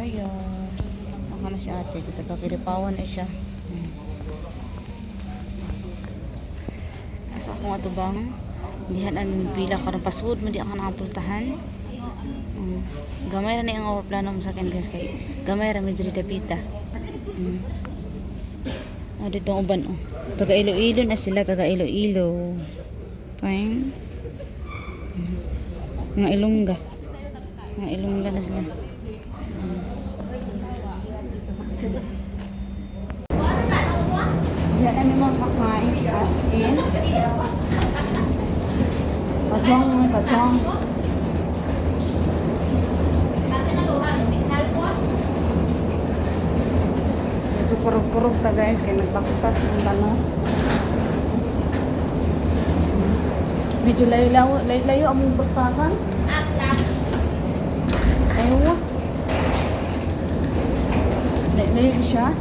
Ayo. Maka na si ate. Kita ka pilipawan eh siya. Hmm. Asa ako nga to bang? Dihan ang pila ka ng pasud. Madi ako nakapultahan. Hmm. Gamay ra ni ang aeroplano mo sa akin guys kay gamay ra medyo dapita. Hmm. Ah, dito ang uban oh. Taga Iloilo na sila, taga Iloilo. Toing. Hmm. Mga Ilongga. Mga Ilongga na sila. Yan kami mo sakay as in Pajong pajong. Medyo kurog-kurog ta guys, kaya nagpakutas ng tanong. Medyo layo-layo, layo-layo ang mong batasan. Ayaw. Layo-layo siya.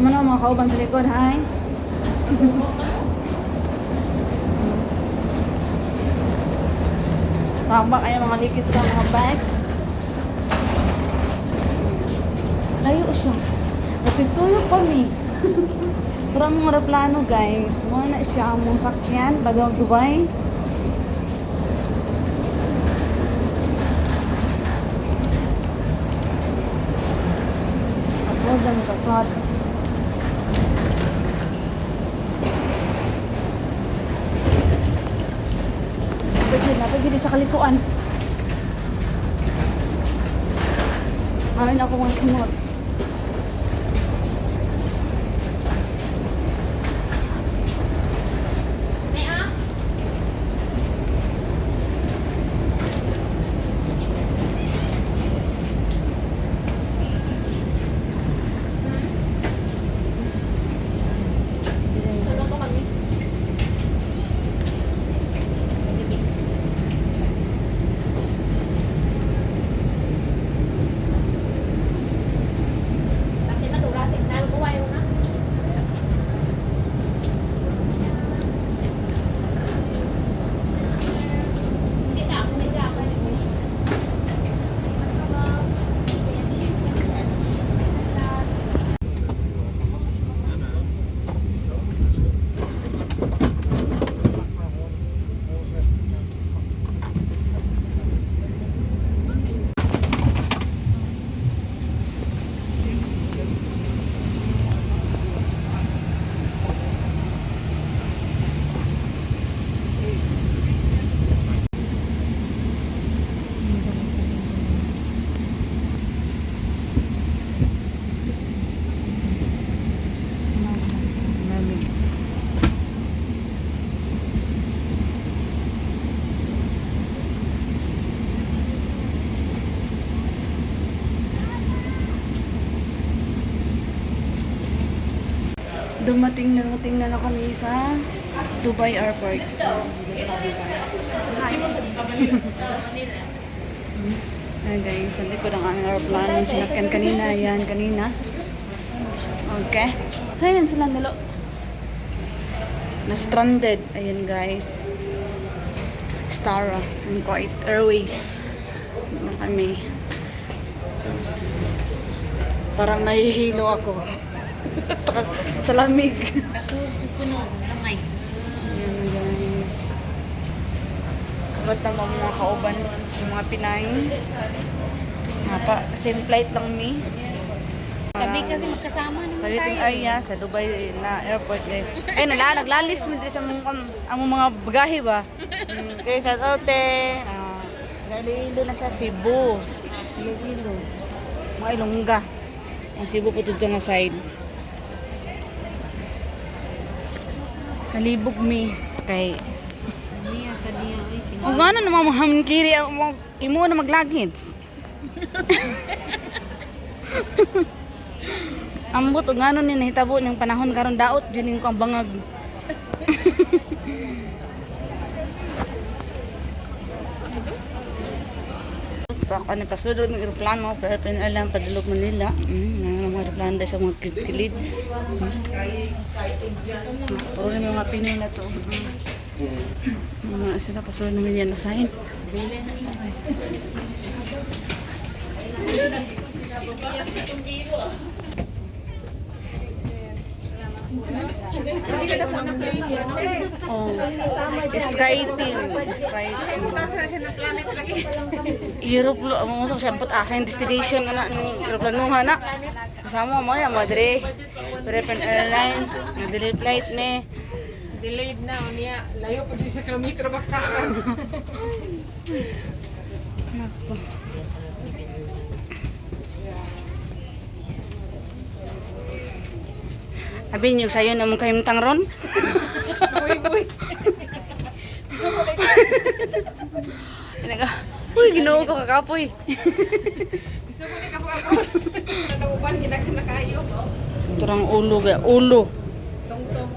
Ano mga kauban sa likod, hi? Tama kayo mga likid sa mga bag. Layo siya. Natutulog pa mi. Pero ang mga plano guys, mo na siya ang mong sakyan, bagang Dubai. Kasod ang kasod. Pwede na, pwede sa kalikuan. Ay, ako mga kimot. Dumating na dumating na kami sa Dubai Airport. Ayan guys, sa likod ang aeroplano. Yung sinakyan kanina, yan kanina. Okay. Saan sila nalo? Na-stranded. Ayan guys. Stara and Kuwait Airways. Ano kami. Parang nahihilo ako. Sa lamig. Natulog ko no, gamay. Ayan guys. Ba't naman mga kauban, yung mga Pinay. Nga pa, same flight lang mi. Kami kasi magkasama naman Sa waiting tayo. area sa Dubai na airport eh. Eh nala naglalis mo sa mga ang mga bagahe ba. Mm, kay sa Tote. Ah, Iloilo na sa Cebu. Iloilo. Mga Ilongga. Ang Cebu po dito nga side. Nalibog mi kay Niya sa niya, oy. O nga na naman mga kiri mga imo na maglagits. Ambot o ngano ni nahitabo ng panahon karon daot yun ko ang bangag. Pa ako ni pasudod ng eroplano pero pinalam padulog Manila. Mm, mga eroplano dahil sa mga kilid. Mm. Puro yung mga Pinoy na to. Mm. Mga sila pasunod namin yan na sign. Oh, sky team. Europe lo, mo sa put asa yung destination ana ng aeroplano na. Kasama mo ya Madre. Philippine Airline, Madrid flight me. Delayed na, niya. Layo pa sa kilometro bakasan. Nako. Abi niyo sayo na mong kahimtang ron. Uy, uy. Uy, ginoo ko kakapoy. Gusto ko ni kapo ako. Nanauban, ginagana kayo. Turang ulo ga, ulo. Tong-tong.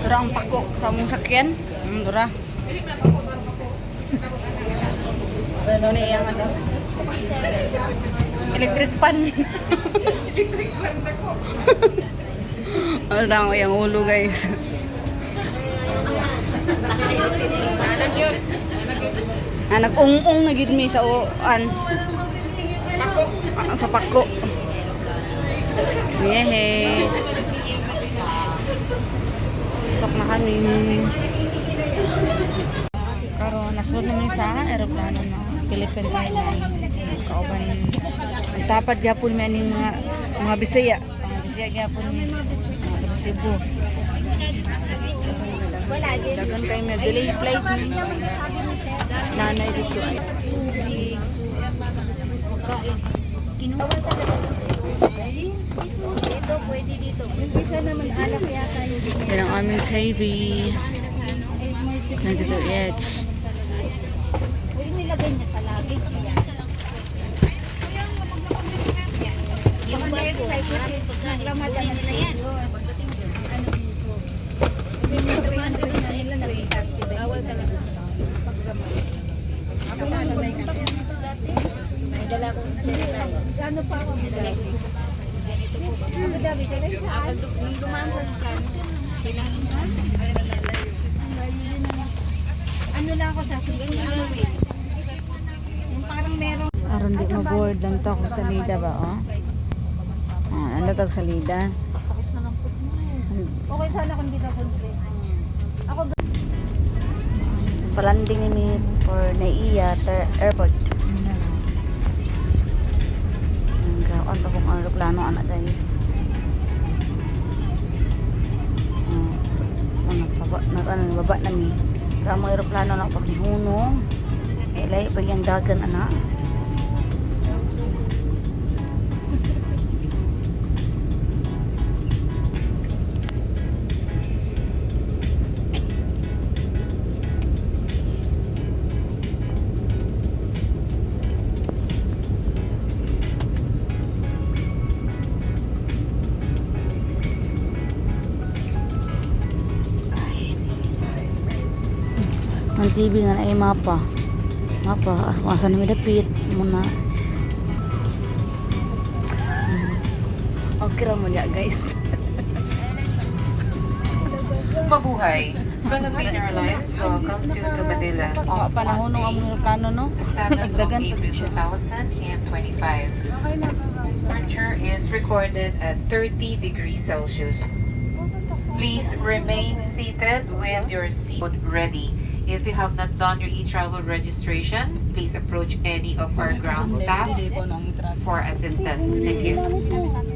Dura ang pako sa mong sakyan. Hmm, dura. Ano ni yang ano? Electric pan. Electric fan na ko. Ano lang yung ulo guys. Sana yun. Ah, nag-ung-ung na gid mi sa uan. Ako. Ah, sa pako. Yehe. Sok na kami. Karon nasunod namin sa aeroplano no. Philippine Airlines. Kauban. Nagtapad gyapon mi aning mga mga Bisaya. Mga Bisaya gyapon mi. Mga Cebu. Dagan kayo may delay flight mi. Nanay dito ay. Kinuha Dito, pwede dito. Isa naman alak yata yung dito. Yan ang aming savvy. Nandito edge. Pwede nilagay niya sa lagi. Yung bago, nagramadan ng yan. Ano dito? Yung 300 na nila nag-activate. Bawal talaga. Ako na ano na yung May dala kong sterile. Ano pa ako bidala? Ano dabi ka rin saan? Dumaan sa scan. Kailangan Ano na ako sa? Yung parang meron. Aron di ma-board lang to kung salida ba, oh. Ah, ano tag salida? Okay sana kung di ka punti. Ako Palanding ni for Naiya airport. Ang gawan pa kung aeroplano anak guys. Ah, ano baba na ano baba na mi. Ramo aeroplano na pag hunong. Eh lahi pa yung dagan anak. Ang TV nga na ay mapa. Mapa, ah, masa na may dapit. Muna. Okay ra mo niya guys. Mabuhay! Philippine Airlines welcomes you to Manila. Ang panahon ng among aeroplano no. Nagdagan pa April siya. 2025. Temperature is recorded at 30 degrees Celsius. Please remain seated with your seat ready. If you have not done your e-travel registration, please approach any of our ground staff for assistance. Thank you.